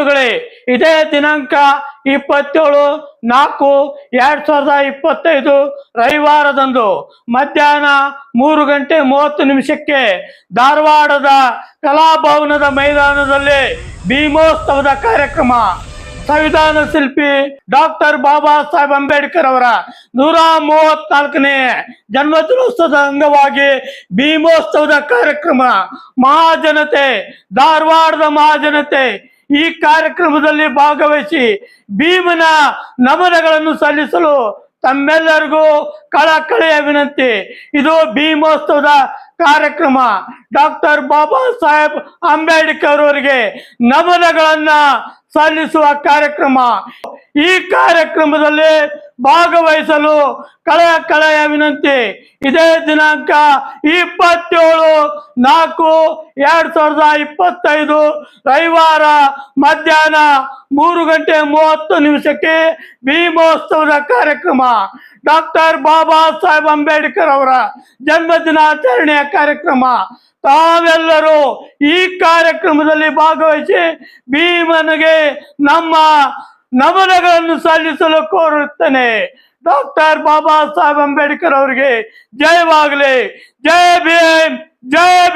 ಬಂಧುಗಳೇ, ಇದೇ ದಿನಾಂಕ ಇಪ್ಪತ್ತೇಳು, ನಾಲ್ಕು, ಎರಡ್ ಸಾವಿರದ ಇಪ್ಪತ್ತೈದು ರವಿವಾರದಂದು ಮಧ್ಯಾಹ್ನ ಮೂರು ಗಂಟೆ ಮೂವತ್ತು ನಿಮಿಷಕ್ಕೆ ಧಾರವಾಡದ ಕಲಾಭವನದ ಮೈದಾನದಲ್ಲಿ ಭೀಮೋತ್ಸವದ ಕಾರ್ಯಕ್ರಮ. ಸಂವಿಧಾನ ಶಿಲ್ಪಿ ಡಾಕ್ಟರ್ ಬಾಬಾ ಸಾಹೇಬ್ ಅಂಬೇಡ್ಕರ್ ಅವರ ನೂರ ಮೂವತ್ನಾಲ್ಕನೇ ಜನ್ಮದಿನೋತ್ಸವದ ಅಂಗವಾಗಿ ಭೀಮೋತ್ಸವದ ಕಾರ್ಯಕ್ರಮ. ಮಹಾಜನತೆ, ಧಾರವಾಡದ ಮಹಾಜನತೆ ಈ ಕಾರ್ಯಕ್ರಮದಲ್ಲಿ ಭಾಗವಹಿಸಿ ಭೀಮನ ನಮನಗಳನ್ನು ಸಲ್ಲಿಸಲು ತಮ್ಮೆಲ್ಲರಿಗೂ ಕಳಕಳಿಯ ವಿನಂತಿ. ಇದು ಭೀಮೋತ್ಸವದ ಕಾರ್ಯಕ್ರಮ. ಡಾಕ್ಟರ್ ಬಾಬಾ ಸಾಹೇಬ್ ಅಂಬೇಡ್ಕರ್ ಅವರಿಗೆ ನಮನಗಳನ್ನ ಸಲ್ಲಿಸುವ ಕಾರ್ಯಕ್ರಮ. ಈ ಕಾರ್ಯಕ್ರಮದಲ್ಲಿ ಭಾಗವಹಿಸಲು ಕಳೆಯ ಕಳೆಯ ವಿನಂತಿ. ಇದೇ ದಿನಾಂಕ ಇಪ್ಪತ್ತೇಳು ನಾಲ್ಕು ಎರಡ್ ಸಾವಿರದ ಇಪ್ಪತ್ತೈದು ರವಿವಾರ ಮಧ್ಯಾಹ್ನ ಮೂರು ಗಂಟೆ ಮೂವತ್ತು ನಿಮಿಷಕ್ಕೆ ಭೀಮೋತ್ಸವದ ಕಾರ್ಯಕ್ರಮ. ಡಾಕ್ಟರ್ ಬಾಬಾ ಸಾಹೇಬ್ ಅಂಬೇಡ್ಕರ್ ಅವರ ಜನ್ಮದಿನಾಚರಣೆಯ ಕಾರ್ಯಕ್ರಮ. ತಾವೆಲ್ಲರೂ ಈ ಕಾರ್ಯಕ್ರಮದಲ್ಲಿ ಭಾಗವಹಿಸಿ ಭೀಮನಿಗೆ ನಮ್ಮ ನಮನಗಳನ್ನು ಸಲ್ಲಿಸಲು ಕೋರುತ್ತೇನೆ. ಡಾಕ್ಟರ್ ಬಾಬಾ ಸಾಹೇಬ್ ಅಂಬೇಡ್ಕರ್ ಅವರಿಗೆ ಜಯವಾಗಲಿ. ಜಯ ಭೀಮ್ ಜಯ